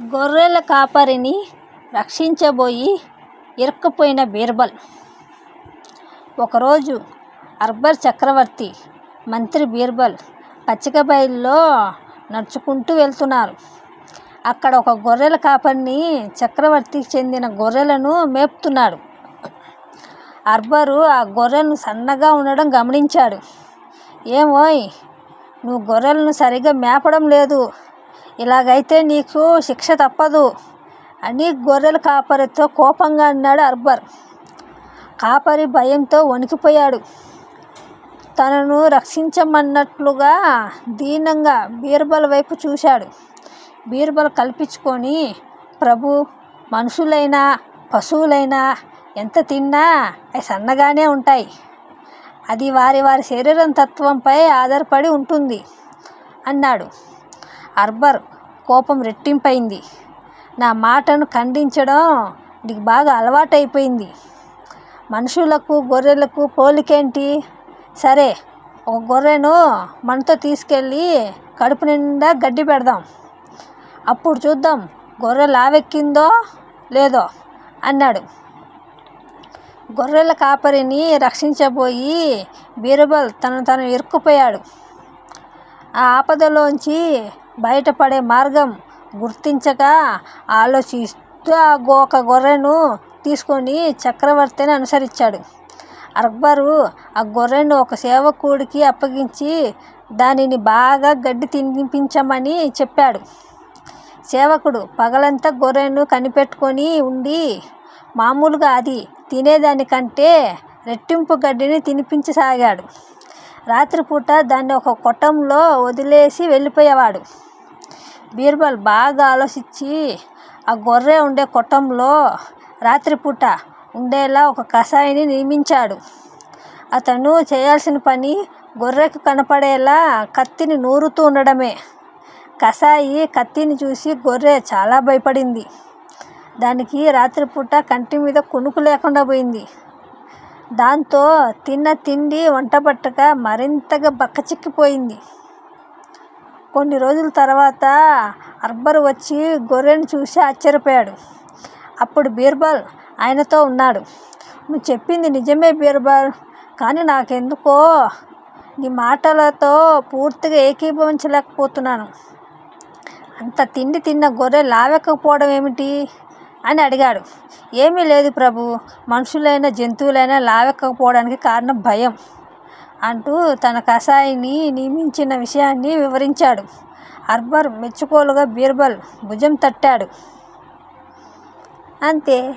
గొర్రెల కాపరిని రక్షించబోయి ఇరుక్కుపోయిన బీర్బల్! ఒకరోజు అక్బర్ చక్రవర్తి మంత్రి బీర్బల్ పచ్చికబయలులో నడుచుకుంటూ వెళ్తున్నారు అక్కడ ఒక గొర్రెల కాపరిని చక్రవర్తికి చెందిన గొర్రెలను మేపుతున్నాడు. అక్బరు ఆ గొర్రెను సన్నగా ఉండడం గమనించాడు. ఏమోయ్! నువ్వు గొర్రెలను సరిగ్గా మేపడం లేదు. ఇలాగైతే నీకు శిక్ష తప్పదు అని గొర్రెల కాపరితో కోపంగా అన్నాడు అర్బర్ కాపరి భయంతో వణికిపోయాడు. తనను రక్షించమన్నట్లుగా దీనంగా బీర్బల్ వైపు చూశాడు. బీర్బల్ కల్పించుకొని ప్రభు మనుషులైనా, పశువులైనా ఎంత తిన్నా అవి సన్నగానే ఉంటాయి. అది వారి వారి శరీరం తత్వంపై ఆధారపడి ఉంటుంది అన్నాడు. అక్బర్ కోపం రెట్టింపయింది. నా మాటను ఖండించడం నీకు బాగా అలవాటైపోయింది మనుషులకు గొర్రెలకు పోలికేంటి? సరే! ఒక గొర్రెను మనతో తీసుకెళ్ళి కడుపునిండా గడ్డి పెడదాం. అప్పుడు చూద్దాం గొర్రె లావెక్కిందో లేదో అన్నాడు. గొర్రెల కాపరిని రక్షించబోయి బీరబల్ తను తను ఇరుక్కుపోయాడు. ఆ ఆపదలోంచి బయటపడే మార్గం గుర్తించక ఆలోచిస్తూ ఒక గొర్రెను తీసుకొని చక్రవర్తిని అనుసరించాడు. అక్బరు ఆ గొర్రెను ఒక సేవకుడికి అప్పగించి దానిని బాగా గడ్డి తినిపించమని చెప్పాడు. సేవకుడు పగలంతా గొర్రెను కనిపెట్టుకొని ఉండి మామూలుగా అది తినేదానికంటే రెట్టింపు గడ్డిని తినిపించసాగాడు. రాత్రిపూట దాన్ని ఒక కొట్టంలో వదిలేసి వెళ్ళిపోయేవాడు. బీర్బల్ బాగా ఆలోచించి ఆ గొర్రె ఉండే కొట్టంలో రాత్రిపూట ఉండేలా ఒక కసాయిని నియమించాడు. అతను చేయాల్సిన పని గొర్రెకు కనపడేలా కత్తిని నూరుతూ ఉండడమే. కసాయి కత్తిని చూసి గొర్రె చాలా భయపడింది. దానికి రాత్రిపూట కంటి మీద కొనుకు లేకుండా పోయింది. దాంతో తిన్న తిండి వంటపట్టక మరింతగా బక్కచిక్కిపోయింది. కొన్ని రోజుల తర్వాత అక్బర్ వచ్చి గొర్రెను చూసి ఆశ్చర్యపోయాడు. అప్పుడు బీర్బల్ ఆయనతో ఉన్నాడు. నువ్వు చెప్పింది నిజమే బీర్బల్! కానీ నాకెందుకో నీ మాటలతో పూర్తిగా ఏకీభవించలేకపోతున్నాను. అంత తిండి తిన్న గొర్రె లావెక్కకపోవడం ఏమిటి? అని అడిగాడు. ఏమీ లేదు ప్రభు మనుషులైనా, జంతువులైనా లావెక్కకపోవడానికి కారణం భయం అంటూ తన కసాయిని నియమించిన విషయాన్ని వివరించాడు. అక్బర్ మెచ్చుకోలుగా బీర్బల్ భుజం తట్టాడు. అంతే